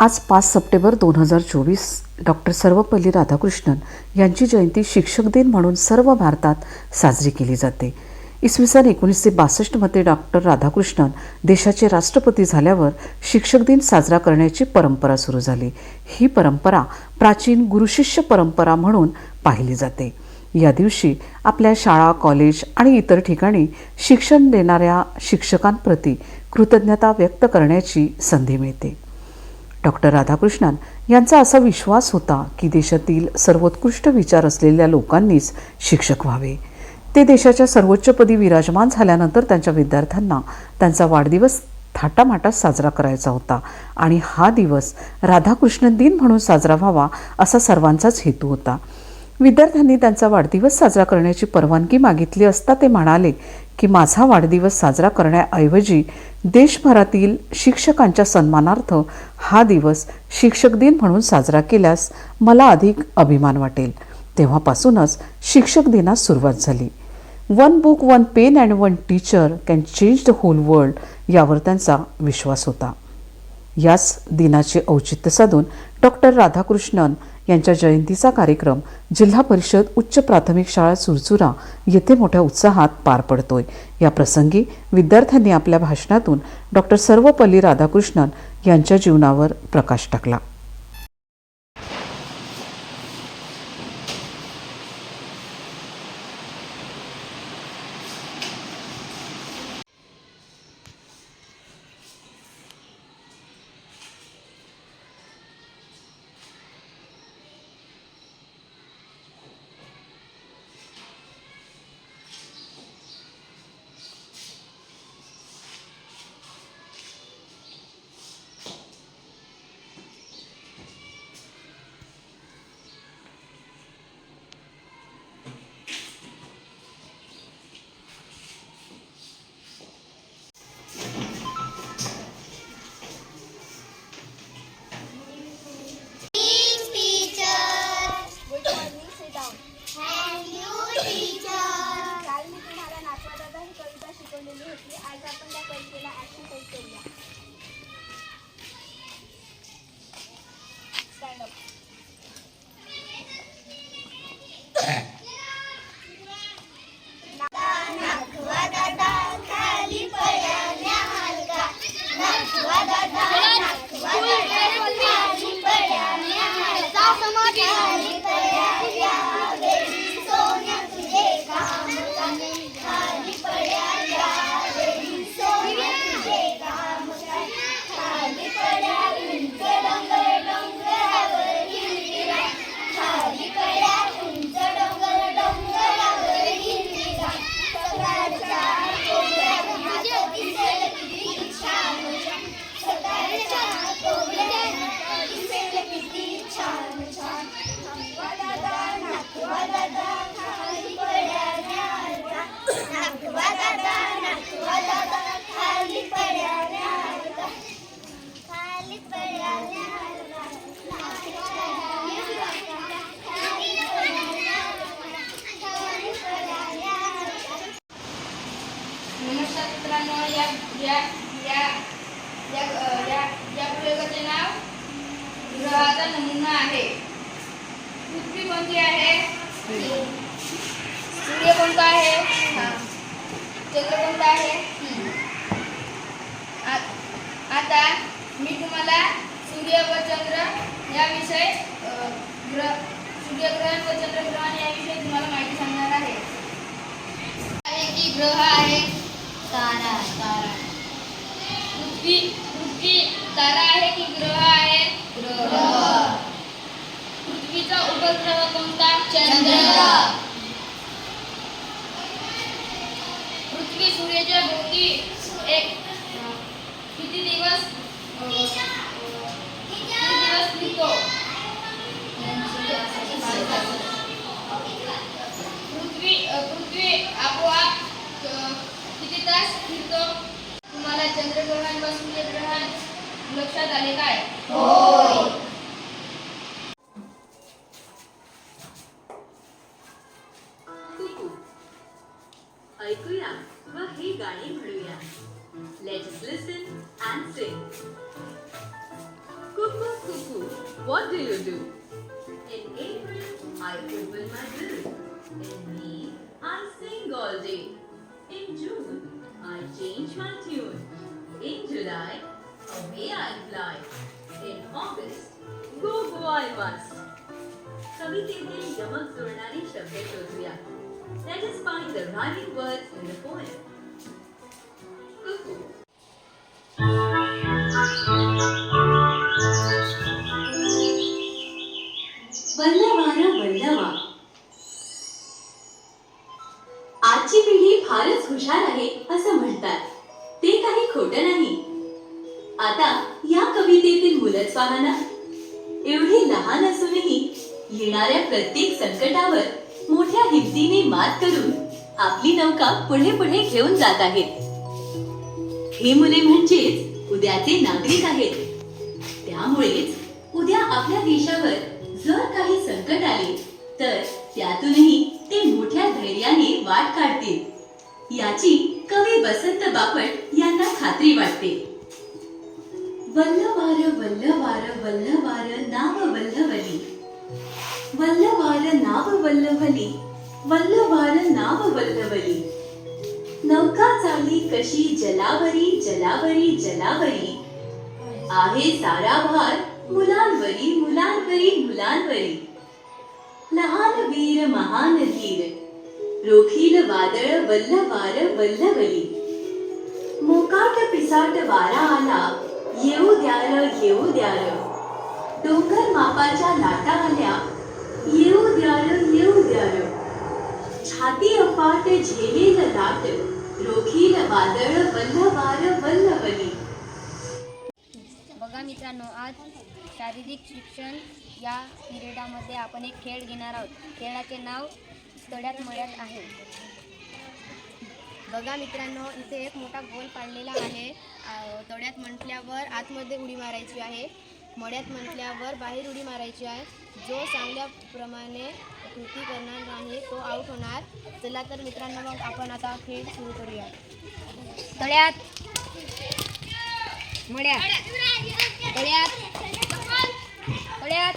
आज पाच सप्टेंबर दोन हजार चोवीस डॉक्टर सर्वपल्ली राधाकृष्णन यांची जयंती शिक्षक दिन म्हणून सर्व भारतात साजरी केली जाते. इसवी सन एकोणीसशे बासष्टमध्ये डॉक्टर राधाकृष्णन देशाचे राष्ट्रपती झाल्यावर शिक्षक दिन साजरा करण्याची परंपरा सुरू झाली. ही परंपरा प्राचीन गुरुशिष्य परंपरा म्हणून पाहिली जाते. या दिवशी आपल्या शाळा कॉलेज आणि इतर ठिकाणी शिक्षण देणाऱ्या शिक्षकांप्रती कृतज्ञता व्यक्त करण्याची संधी मिळते. डॉक्टर राधाकृष्णन यांचा असा विश्वास होता की देशातील सर्वोत्कृष्ट विचार असलेल्या लोकांनीच शिक्षक व्हावे. ते देशाच्या सर्वोच्चपदी विराजमान झाल्यानंतर त्यांच्या विद्यार्थ्यांना त्यांचा वाढदिवस थाटामाटात साजरा करायचा होता आणि हा दिवस राधाकृष्ण दिन म्हणून साजरा व्हावा असा सर्वांचाच हेतू होता. विद्यार्थ्यांनी त्यांचा वाढदिवस साजरा करण्याची परवानगी मागितली असता ते म्हणाले की माझा वाढदिवस साजरा करण्याऐवजी देशभरातील शिक्षकांच्या सन्मानार्थ हा दिवस शिक्षक दिन म्हणून साजरा केल्यास मला अधिक अभिमान वाटेल. तेव्हापासूनच शिक्षक दिनास सुरुवात झाली. One book one pen and one teacher can change the whole world यावर त्यांचा विश्वास होता. याच दिनाचे औचित्य साधून डॉक्टर राधाकृष्णन यांच्या जयंतीचा कार्यक्रम जिल्हा परिषद उच्च प्राथमिक शाळा चुरचुरा येथे मोठ्या उत्साहात पार पडतोय. या प्रसंगी विद्यार्थ्यांनी आपल्या भाषणातून डॉक्टर सर्वपल्ली राधाकृष्णन यांच्या जीवनावर प्रकाश टाकला. या या या या या प्रयोगाचे नाव ग्रहाचा नमुना आहे. पृथ्वी कोणती आहे? सूर्य. कोणता आहे? चंद्र कोणता आहे? आता मी तुम्हाला सूर्य व चंद्र याविषयी ग्रह सूर्यग्रहण व चंद्रग्रहण याविषयी तुम्हाला माहिती सांगणार आहे आहे की ग्रह आहे तारा तारा पृथ्वी पृथ्वी तारा आहे की ग्रह आहे ग्रह पृथ्वीचा उपग्रह कोणता चंद्र पृथ्वी सूर्याच्या भोवती एक किती दिवस किती दिवस फिरतो पृथ्वी पृथ्वी आपोआप किती तास फिरतो तुम्हाला चंद्रग्रहण व सूर्यग्रहण लक्षात आले काय? ऐकूया What do you do? In April, I open my bill. In May, I sing all day. In June, I change my tune. In July, away I fly. In August, go go I must. કવિતેને यमक જોડનારી शब्द શોધ્યા Let us find the rhyming words in the poem. कवितेतील एवढी लहान असूनही येणाऱ्या प्रत्येक संकटावर मोठ्या हिमतीने मात करून आपली नौका पुढे पुढे घेऊन जात आहेत. ही मुले म्हणजेच उद्याचे नागरिक आहेत. त्यामुळेच उद्या आपल्या देशावर जर काही संकट आले तर त्यातूनही ते मोठ्या धैर्याने वाट काढतील. याची कवी बसंत बापट यांना खात्री वाटते. वल्लवार वल्लवार वल्लवार नाव वल्लवली. वल्लवार नाव वल्लवली. वल्लवार नाव वल्लवली. नौका चाली कशी जलावरी जलावरी जलावरी. आहे सारा भार मुलांवरी मुलांवरी मुलांवरी. लहान वीर महान धीर. रोखील वादळ वल्लवार वल्लवली. मोकाट पिसाट वारा आला. येऊ द्यार येऊ द्यार डोंगर मापाच्या लाटा आल्या येऊ द्यार येऊ द्यार छाती अपाट झेलेल लाट रोखील वादळ वल्लवार वल्लवली बघा मित्रांनो आज शारीरिक शिक्षण या पिरियडामध्ये आपण एक खेळ घेणार आहोत. खेळाचे नाव तड्यात मळ्यात आहे. बघा मित्रांनो इथे एक मोठा गोल पाडलेला आहे. तळ्यात तड्यात म्हटल्यावर आतमध्ये उडी मारायची आहे. मळ्यात म्हटल्यावर बाहेर उडी मारायची आहे. जो चांगल्याप्रमाणे कृती करणार नाही तो आऊट होणार. चला तर मित्रांनो मग आपण आता खेळ सुरू करूया. तळ्यात. मळ्यात तळ्यात. तळ्यात.